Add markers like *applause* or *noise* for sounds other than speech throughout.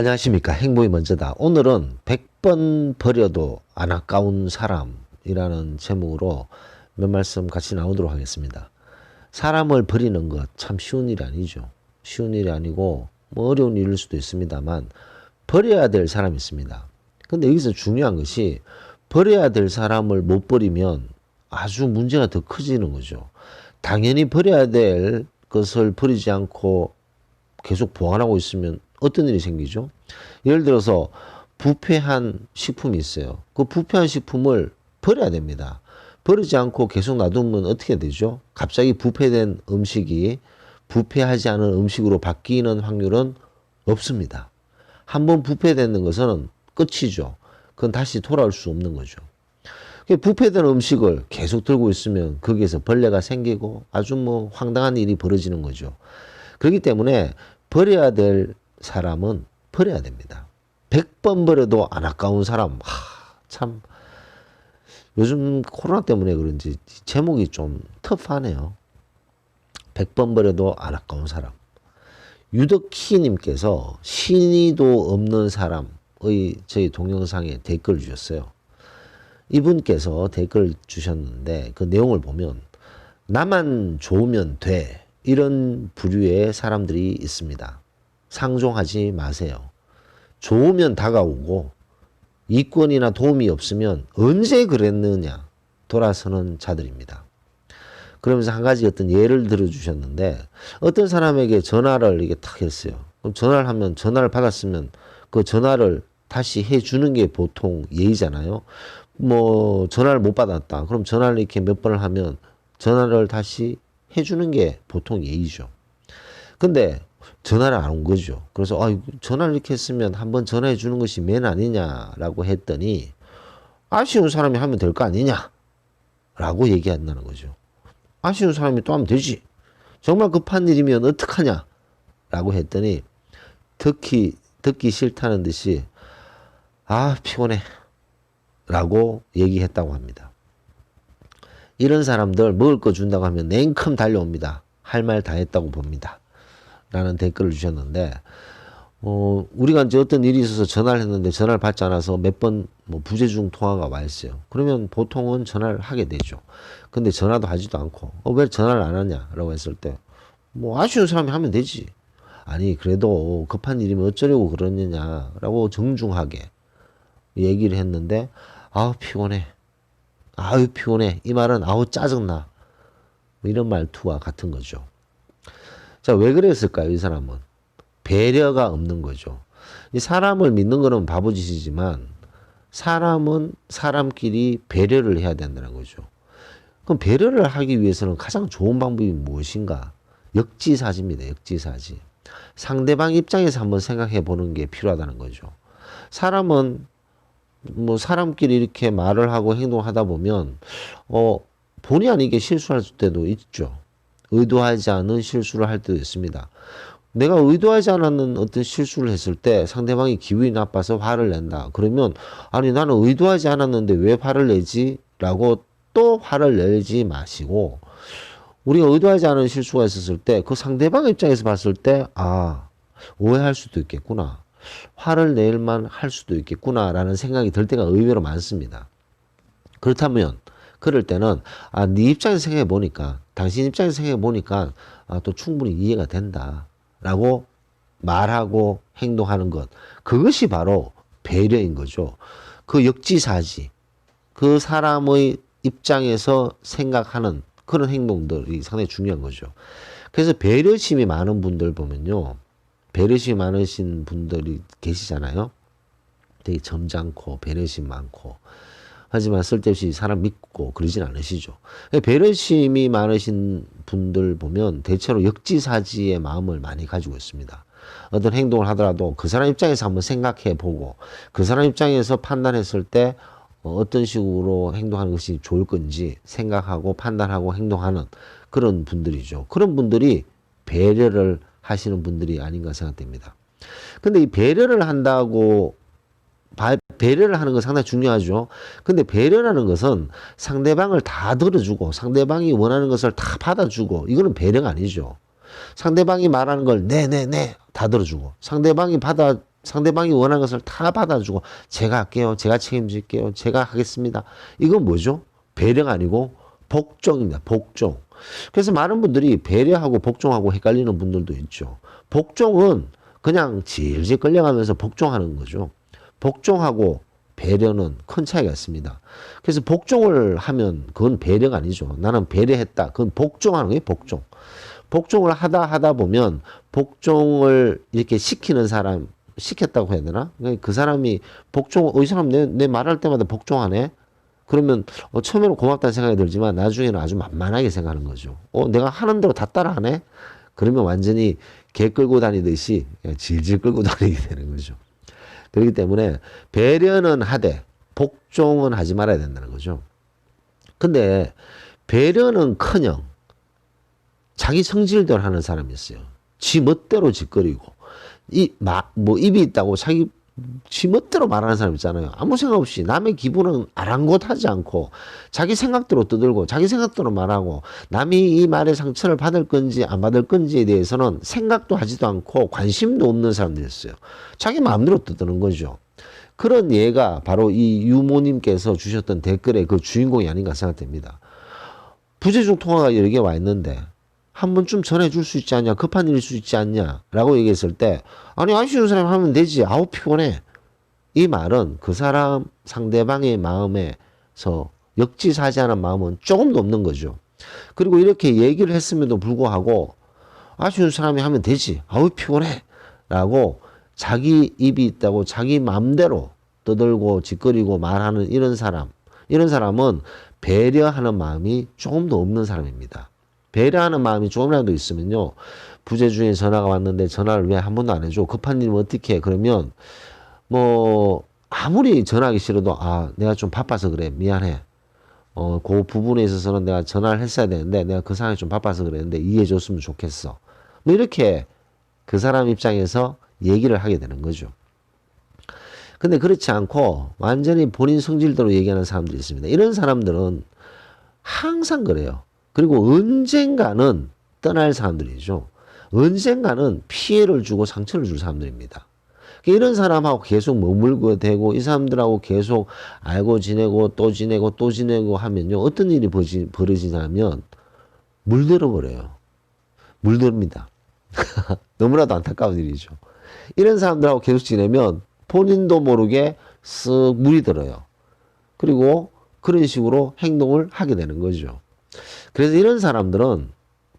안녕하십니까. 행복이 먼저다. 오늘은 100번 버려도 안 아까운 사람이라는 제목으로 몇 말씀 같이 나오도록 하겠습니다. 사람을 버리는 것 참 쉬운 일이 아니죠. 쉬운 일이 아니고 뭐 어려운 일일 수도 있습니다만 버려야 될 사람이 있습니다. 근데 여기서 중요한 것이 버려야 될 사람을 못 버리면 아주 문제가 더 커지는 거죠. 당연히 버려야 될 것을 버리지 않고 계속 보관하고 있으면 어떤 일이 생기죠? 예를 들어서 부패한 식품이 있어요. 그 부패한 식품을 버려야 됩니다. 버리지 않고 계속 놔두면 어떻게 되죠? 갑자기 부패된 음식이 부패하지 않은 음식으로 바뀌는 확률은 없습니다. 한번 부패되는 것은 끝이죠. 그건 다시 돌아올 수 없는 거죠. 그 부패된 음식을 계속 들고 있으면 거기에서 벌레가 생기고 아주 뭐 황당한 일이 벌어지는 거죠. 그렇기 때문에 버려야 될 사람은 버려야 됩니다. 100번 버려도 안 아까운 사람, 하, 참, 요즘 코로나 때문에 그런지 제목이 좀 터프하네요. 100번 버려도 안 아까운 사람. 유덕희님께서 신의도 없는 사람의 저희 동영상에 댓글 주셨어요. 이분께서 댓글 주셨는데 그 내용을 보면 나만 좋으면 돼. 이런 부류의 사람들이 있습니다. 상종하지 마세요. 좋으면 다가오고 이권이나 도움이 없으면 언제 그랬느냐 돌아서는 자들입니다. 그러면서 한 가지 어떤 예를 들어 주셨는데 어떤 사람에게 전화를 이게 탁 했어요. 그럼 전화를 하면 전화를 받았으면 그 전화를 다시 해 주는 게 보통 예의잖아요. 뭐 전화를 못 받았다. 그럼 전화를 이렇게 몇 번을 하면 전화를 다시 해 주는 게 보통 예의죠. 근데 전화를 안 온 거죠. 그래서 아 전화를 이렇게 했으면 한번 전화해 주는 것이 맨 아니냐라고 했더니 아쉬운 사람이 하면 될 거 아니냐라고 얘기한다는 거죠. 아쉬운 사람이 또 하면 되지. 정말 급한 일이면 어떡하냐? 라고 했더니 듣기, 듣기 싫다는 듯이 아, 피곤해. 라고 얘기했다고 합니다. 이런 사람들 먹을 거 준다고 하면 냉큼 달려옵니다. 할 말 다 했다고 봅니다. 라는 댓글을 주셨는데, 어, 우리가 이제 어떤 일이 있어서 전화를 했는데 전화를 받지 않아서 몇 번 뭐 부재중 통화가 와 있어요. 그러면 보통은 전화를 하게 되죠. 근데 전화도 하지도 않고, 어, 왜 전화를 안 하냐라고 했을 때, 뭐 아쉬운 사람이 하면 되지. 아니, 그래도 급한 일이면 어쩌려고 그러느냐라고 정중하게 얘기를 했는데, 아우, 피곤해. 아유, 피곤해. 이 말은 아우, 짜증나. 뭐 이런 말투와 같은 거죠. 자, 왜 그랬을까요, 이 사람은? 배려가 없는 거죠. 이 사람을 믿는 거는 바보짓이지만 사람은 사람끼리 배려를 해야 된다는 거죠. 그럼 배려를 하기 위해서는 가장 좋은 방법이 무엇인가? 역지사지입니다. 역지사지. 상대방 입장에서 한번 생각해 보는 게 필요하다는 거죠. 사람은 뭐 사람끼리 이렇게 말을 하고 행동하다 보면 어 본의 아니게 실수할 때도 있죠. 의도하지 않은 실수를 할 때도 있습니다. 내가 의도하지 않았는 어떤 실수를 했을 때 상대방이 기분이 나빠서 화를 낸다. 그러면 아니 나는 의도하지 않았는데 왜 화를 내지? 라고 또 화를 내지 마시고 우리가 의도하지 않은 실수가 있었을 때 그 상대방 입장에서 봤을 때 아, 오해할 수도 있겠구나. 화를 낼만 할 수도 있겠구나라는 생각이 들 때가 의외로 많습니다. 그렇다면 그럴 때는 아, 네 입장에서 생각해 보니까 당신 입장에서 생각해 보니까 아, 또 충분히 이해가 된다. 라고 말하고 행동하는 것. 그것이 바로 배려인 거죠. 그 역지사지. 그 사람의 입장에서 생각하는 그런 행동들이 상당히 중요한 거죠. 그래서 배려심이 많은 분들 보면요. 배려심이 많으신 분들이 계시잖아요. 되게 점잖고 배려심 많고. 하지만 쓸데없이 사람 믿고 그러진 않으시죠. 배려심이 많으신 분들 보면 대체로 역지사지의 마음을 많이 가지고 있습니다. 어떤 행동을 하더라도 그 사람 입장에서 한번 생각해 보고 그 사람 입장에서 판단했을 때 어떤 식으로 행동하는 것이 좋을 건지 생각하고 판단하고 행동하는 그런 분들이죠. 그런 분들이 배려를 하시는 분들이 아닌가 생각됩니다. 근데 이 배려를 한다고 배려를 하는 건 상당히 중요하죠. 근데 배려라는 것은 상대방을 다 들어주고 상대방이 원하는 것을 다 받아주고 이거는 배려가 아니죠. 상대방이 말하는 걸 네네네 다 들어주고 상대방이 받아 상대방이 원하는 것을 다 받아주고 제가 할게요. 제가 책임질게요. 제가 하겠습니다. 이건 뭐죠? 배려가 아니고 복종입니다. 복종. 그래서 많은 분들이 배려하고 복종하고 헷갈리는 분들도 있죠. 복종은 그냥 질질 끌려가면서 복종하는 거죠. 복종하고 배려는 큰 차이가 있습니다. 그래서 복종을 하면 그건 배려가 아니죠. 나는 배려했다. 그건 복종하는 거예요, 복종. 복종을 하다 하다 보면 복종을 이렇게 시키는 사람, 시켰다고 해야 되나? 그러니까 그 사람이 복종, 어, 이 사람 내, 내 말할 때마다 복종하네? 그러면 어, 처음에는 고맙다는 생각이 들지만 나중에는 아주 만만하게 생각하는 거죠. 어, 내가 하는 대로 다 따라하네? 그러면 완전히 개 끌고 다니듯이 그냥 질질 끌고 *laughs* 다니게 되는 거죠. 그렇기 때문에 배려는 하되 복종은 하지 말아야 된다는 거죠. 근데 배려는 커녕 자기 성질대로 하는 사람이 있어요. 지 멋대로 짓거리고 이뭐 입이 있다고 자기 지 멋대로 말하는 사람 있잖아요. 아무 생각 없이 남의 기분은 아랑곳하지 않고 자기 생각대로 떠들고 자기 생각대로 말하고 남이 이 말에 상처를 받을 건지 안 받을 건지에 대해서는 생각도 하지도 않고 관심도 없는 사람들이 있어요. 자기 마음대로 떠드는 거죠. 그런 예가 바로 이 유모님께서 주셨던 댓글의 그 주인공이 아닌가 생각됩니다. 부재중 통화가 여러 개 와 있는데 한 번쯤 전해줄 수 있지 않냐 급한 일일 수 있지 않냐 라고 얘기했을 때 아니 안 쉬운 사람 하면 되지. 아우 피곤해. 이 말은 그 사람 상대방의 마음에서 역지사지하는 마음은 조금도 없는 거죠. 그리고 이렇게 얘기를 했음에도 불구하고 아쉬운 사람이 하면 되지. 아우 피곤해. 라고 자기 입이 있다고 자기 마음대로 떠들고 짓거리고 말하는 이런 사람 이런 사람은 배려하는 마음이 조금도 없는 사람입니다. 배려하는 마음이 조금이라도 있으면요. 부재 중에 전화가 왔는데 전화를 왜 한 번도 안 해줘? 급한 일이면 어떻게 해? 그러면 뭐 아무리 전화하기 싫어도 아 내가 좀 바빠서 그래 미안해. 어, 그 부분에 있어서는 내가 전화를 했어야 되는데 내가 그 상황이 좀 바빠서 그랬는데 이해해 줬으면 좋겠어. 뭐 이렇게 그 사람 입장에서 얘기를 하게 되는 거죠. 근데 그렇지 않고 완전히 본인 성질대로 얘기하는 사람들이 있습니다. 이런 사람들은 항상 그래요. 그리고 언젠가는 떠날 사람들이죠. 언젠가는 피해를 주고 상처를 줄 사람들입니다. 그러니까 이런 사람하고 계속 머물고 되고 이 사람들하고 계속 알고 지내고 또 지내고 또 지내고 하면요. 어떤 일이 벌어지냐면 물들어 버려요. 물듭니다. *laughs* 너무나도 안타까운 일이죠. 이런 사람들하고 계속 지내면 본인도 모르게 쓱 물이 들어요. 그리고 그런 식으로 행동을 하게 되는 거죠. 그래서 이런 사람들은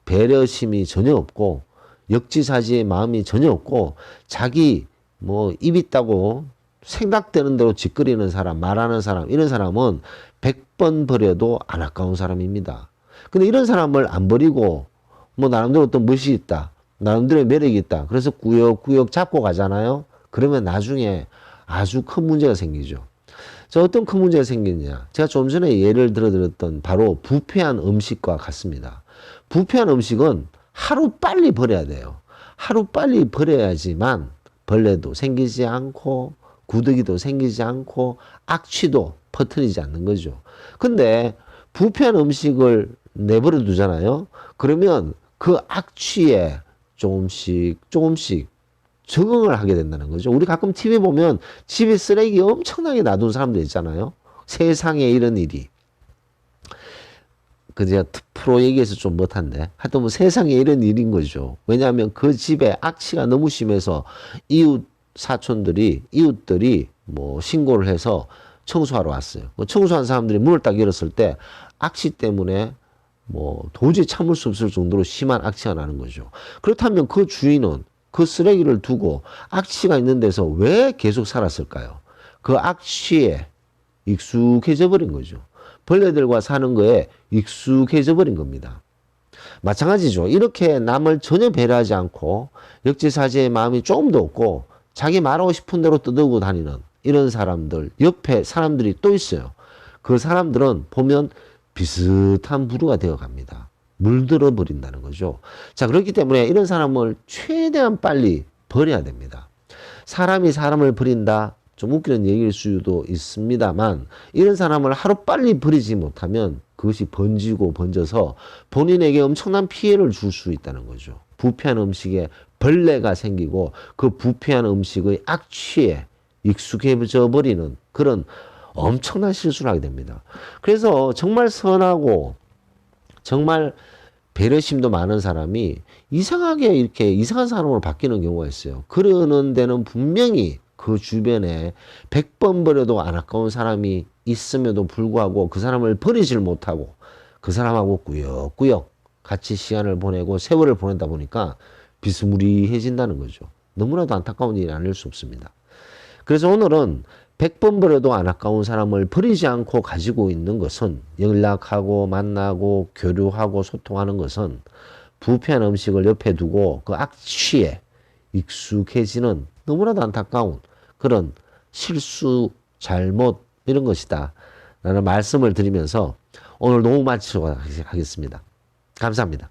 배려심이 전혀 없고 역지사지의 마음이 전혀 없고 자기 뭐 입 있다고 생각되는 대로 짓거리는 사람, 말하는 사람, 이런 사람은 100번 버려도 안 아까운 사람입니다. 근데 이런 사람을 안 버리고 뭐 나름대로 어떤 멋이 있다. 나름대로의 매력이 있다. 그래서 구역구역 잡고 가잖아요. 그러면 나중에 아주 큰 문제가 생기죠. 자, 어떤 큰 문제가 생기느냐. 제가 좀 전에 예를 들어드렸던 바로 부패한 음식과 같습니다. 부패한 음식은 하루 빨리 버려야 돼요. 하루 빨리 버려야지만 벌레도 생기지 않고 구더기도 생기지 않고 악취도 퍼뜨리지 않는 거죠. 근데 부패한 음식을 내버려 두잖아요. 그러면 그 악취에 조금씩 조금씩 적응을 하게 된다는 거죠. 우리 가끔 TV 보면 집에 쓰레기 엄청나게 놔둔 사람들 있잖아요. 세상에 이런 일이. 그 제가 프로 얘기해서 좀 못한데 하여튼 뭐 세상에 이런 일인 거죠. 왜냐하면 그 집에 악취가 너무 심해서 이웃 사촌들이 이웃들이 뭐 신고를 해서 청소하러 왔어요. 뭐 청소한 사람들이 문을 딱 열었을 때 악취 때문에 뭐 도저히 참을 수 없을 정도로 심한 악취가 나는 거죠. 그렇다면 그 주인은 그 쓰레기를 두고 악취가 있는 데서 왜 계속 살았을까요? 그 악취에 익숙해져 버린 거죠. 벌레들과 사는 거에 익숙해져 버린 겁니다. 마찬가지죠. 이렇게 남을 전혀 배려하지 않고 역지사지의 마음이 조금도 없고 자기 말하고 싶은 대로 떠들고 다니는 이런 사람들 옆에 사람들이 또 있어요. 그 사람들은 보면 비슷한 부류가 되어 갑니다. 물들어 버린다는 거죠. 자, 그렇기 때문에 이런 사람을 최대한 빨리 버려야 됩니다. 사람이 사람을 버린다. 좀 웃기는 얘기일 수도 있습니다만 이런 사람을 하루 빨리 버리지 못하면 그것이 번지고 번져서 본인에게 엄청난 피해를 줄 수 있다는 거죠. 부패한 음식에 벌레가 생기고 그 부패한 음식의 악취에 익숙해져 버리는 그런 엄청난 실수를 하게 됩니다. 그래서 정말 선하고 정말 배려심도 많은 사람이 이상하게 이렇게 이상한 사람으로 바뀌는 경우가 있어요. 그러는 데는 분명히 그 주변에 100번 버려도 안 아까운 사람이 있음에도 불구하고 그 사람을 버리질 못하고 그 사람하고 꾸역꾸역 같이 시간을 보내고 세월을 보내다 보니까 비스무리해진다는 거죠. 너무나도 안타까운 일이 아닐 수 없습니다. 그래서 오늘은 100번 버려도 안 아까운 사람을 버리지 않고 가지고 있는 것은 연락하고 만나고 교류하고 소통하는 것은 부패한 음식을 옆에 두고 그 악취에 익숙해지는 너무나도 안타까운 그런 실수, 잘못 이런 것이다. 라는 말씀을 드리면서 오늘 너무 마치도록 하겠습니다. 감사합니다.